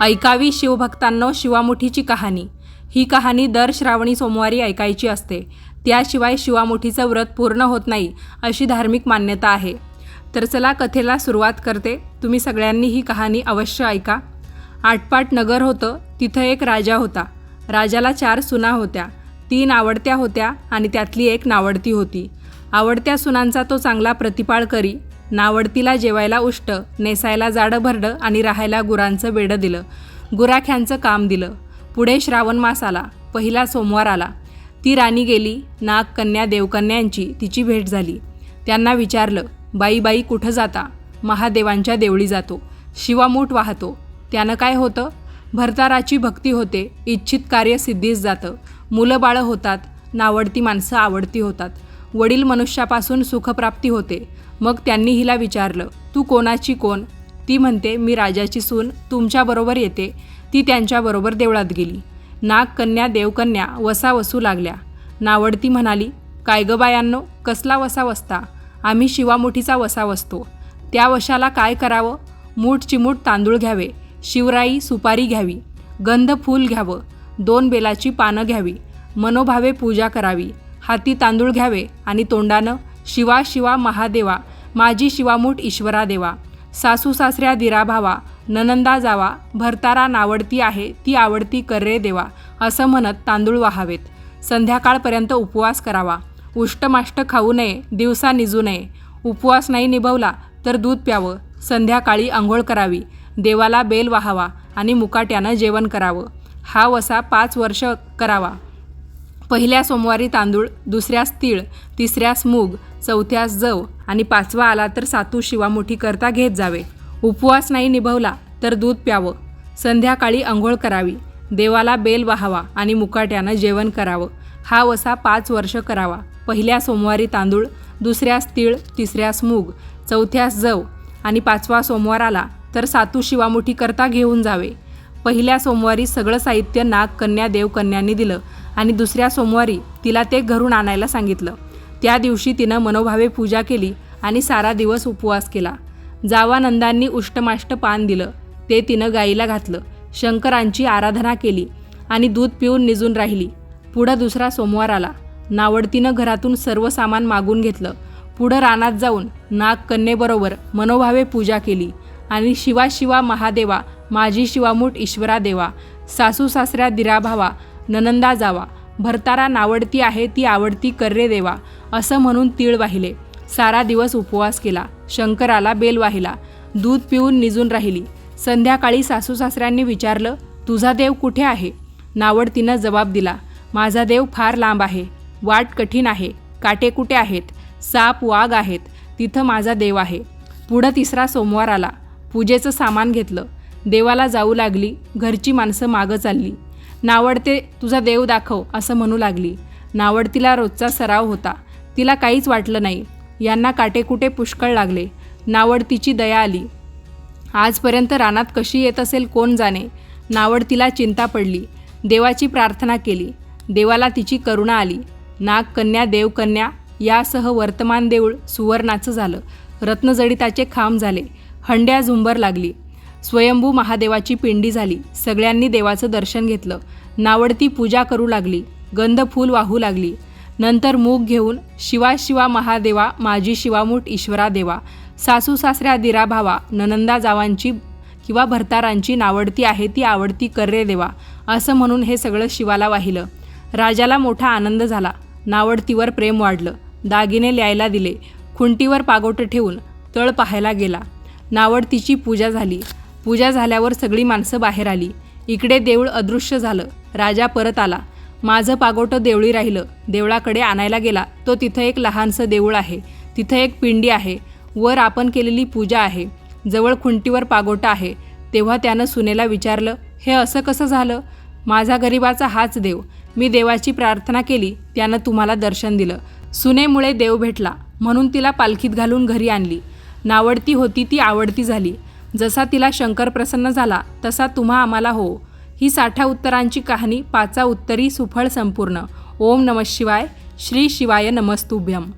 ऐकावी शिवभक्तांनो शिवामुठीची कहाणी. ही कहाणी दर श्रावणी सोमवारी ऐकायची असते. त्याशिवाय शिवामुठीचं व्रत पूर्ण होत नाही अशी धार्मिक मान्यता आहे. तर चला कथेला सुरुवात करते. तुम्ही सगळ्यांनी ही कहाणी अवश्य ऐका. आटपाट नगर होतं तिथं एक राजा होता. राजाला चार सुना होत्या. तीन आवडत्या होत्या आणि त्यातली एक नावडती होती. आवडत्या सुनांचा तो चांगला प्रतिपाळ करी नावडतीला जेवायला उष्ट नेसायला जाडं भरडं आणि राहायला गुरांचं बेडं दिलं. गुराख्यांचं काम दिलं. पुढे श्रावण मास आला. पहिला सोमवार आला. ती राणी गेली. नाग कन्या देवकन्यांची तिची भेट झाली. त्यांना विचारलं बाई बाई कुठं जाता? महादेवांच्या देवळी जातो. शिवामूठ वाहतो. त्यानं काय होतं? भरताराची भक्ती होते. इच्छित कार्य सिद्धीस जातं. मुलं बाळं होतात. नावडती माणसं आवडती होतात. वडील मनुष्यापासून सुखप्राप्ती होते. मग त्यांनी हिला विचारलं तू कोणाची कोण? ती म्हणते मी राजाची सून तुमच्याबरोबर येते. ती त्यांच्याबरोबर देवळात गेली. नाग कन्या देवकन्या वसा वसू लागल्या. नावडती म्हणाली काय ग बायांनो कसला वसा वसता आम्ही शिवामुठीचा वसा वसतो त्या वशाला काय करावं? मूठ चिमूट तांदूळ घ्यावे शिवराई सुपारी घ्यावी गंध फूल घ्यावं दोन बेलाची पानं घ्यावी मनोभावे पूजा करावी हाती तांदूळ घ्यावे आणि तोंडानं शिवा शिवा महादेवा माझी शिवामूठ ईश्वरा देवा सासू सासऱ्या दिरा भावा ननंदा जावा भरतारा नावडती आहे ती आवडती कर्रे देवा असं म्हणत तांदूळ वाहावेत. संध्याकाळपर्यंत उपवास करावा. उष्टमाष्ट खाऊ नये दिवसा निजू नये. उपवास नाही निभवला तर दूध प्यावं. संध्याकाळी आंघोळ करावी. देवाला बेल वाहावा आणि मुकाट्यानं जेवण करावं. हा वसा पाच वर्ष करावा. पहिल्या सोमवारी तांदूळ दुसऱ्यास तीळ तिसऱ्यास मूग चौथ्यास जव आणि पाचवा आला तर सातू शिवामुठी करता घेत जावे. उपवास नाही निभवला तर दूध प्यावं. संध्याकाळी आंघोळ करावी. देवाला बेल वाहावा आणि मुकाट्यानं जेवण करावं. हा वसा पाच वर्ष करावा. पहिल्या सोमवारी तांदूळ दुसऱ्यास तीळ तिसऱ्यास मूग चौथ्यास जव आणि पाचवा सोमवार आला तर सातू शिवामुठी करता घेऊन जावे. पहिल्या सोमवारी सगळं साहित्य नाग कन्या दिलं आणि दुसऱ्या सोमवारी तिला ते घरून आणायला सांगितलं. त्या दिवशी तिनं मनोभावे पूजा केली आणि सारा दिवस उपवास केला. जावानंदांनी उष्टमाष्ट पान दिलं. ते तिनं गाईला घातलं. शंकरांची आराधना केली आणि दूध पिऊन निजून राहिली. पुढं दुसरा सोमवार आला. नावडतीनं घरातून सर्व सामान मागून घेतलं. पुढं रानात जाऊन नागकन्येबरोबर मनोभावे पूजा केली आणि शिवा शिवा महादेवा माझी शिवामूठ ईश्वरा देवा सासू सासऱ्या दिरा भावा ननंदा जावा भरतारा नावडती आहे ती आवडती कर्रे देवा असं म्हणून तीळ वाहिले. सारा दिवस उपवास केला शंकराला बेल वाहिला दूध पिऊन निजून राहिली. संध्याकाळी सासू सासऱ्यांनी विचारलं तुझा देव कुठे आहे? नावडतीनं जबाब दिला माझा देव फार लांब आहे वाट कठीण आहे काटे कुठे आहेत साप वाघ आहेत तिथं माझा देव आहे. पुढं तिसरा सोमवार आला पूजेचं सामान घेतलं देवाला जाऊ लागली घरची माणसं मागं चालली. नावडते तुझा देव दाखव असं म्हणू लागली. नावडतीला रोजचा सराव होता. तिला काहीच वाटलं नाही. यांना काटेकुटे पुष्कळ लागले. नावडतीची दया आली. आजपर्यंत रानात कशी येत असेल कोण जाणे? नावडतीला चिंता पडली. देवाची प्रार्थना केली. देवाला तिची करुणा आली. नाग कन्या देवकन्या यासह वर्तमान देऊळ सुवर्णाचं झालं. रत्नजडिताचे खांब झाले. हंड्या झुंबर लागली. स्वयंभू महादेवाची पिंडी झाली. सगळ्यांनी देवाचं दर्शन घेतलं. नावडती पूजा करू लागली. गंध फूल वाहू लागली. नंतर मूग घेऊन शिवा शिवा महादेवा माझी शिवामूठ ईश्वरा देवा सासू सासऱ्या दिरा भावा ननंदा जावांची किंवा भरतारांची नावडती आहे ती आवडती कर्रे देवा असं म्हणून हे सगळं शिवाला वाहिलं. राजाला मोठा आनंद झाला. नावडतीवर प्रेम वाढलं. दागिने ल्यायला दिले. खुंटीवर पागोटं ठेवून तळ पाहायला गेला. नावडतीची पूजा झाली. पूजा झाल्यावर सगळी माणसं बाहेर आली. इकडे देऊळ अदृश्य झालं. राजा परत आला. माझं पागोटं देवळी राहिलं. देवळाकडे आणायला गेला. तो तिथं एक लहानसं देऊळ आहे. तिथं एक पिंडी आहे. वर आपण केलेली पूजा आहे. जवळ खुंटीवर पागोटा आहे. तेव्हा त्यानं सुनेला विचारलं हे असं कसं झालं? माझा गरिबाचा हाच देव. मी देवाची प्रार्थना केली. त्यानं तुम्हाला दर्शन दिलं. सुनेमुळे देव भेटला. म्हणून तिला पालखीत घालून घरी आणली. नावडती होती ती आवडती झाली. जसा तिला शंकर प्रसन्न झाला तसा तुम्हा आम्हाला हो. ही साठा उत्तरांची कहाणी पाचा उत्तरी सुफळ संपूर्ण. ओम नम शिवाय. श्री शिवाय नमस्तुभ्यम.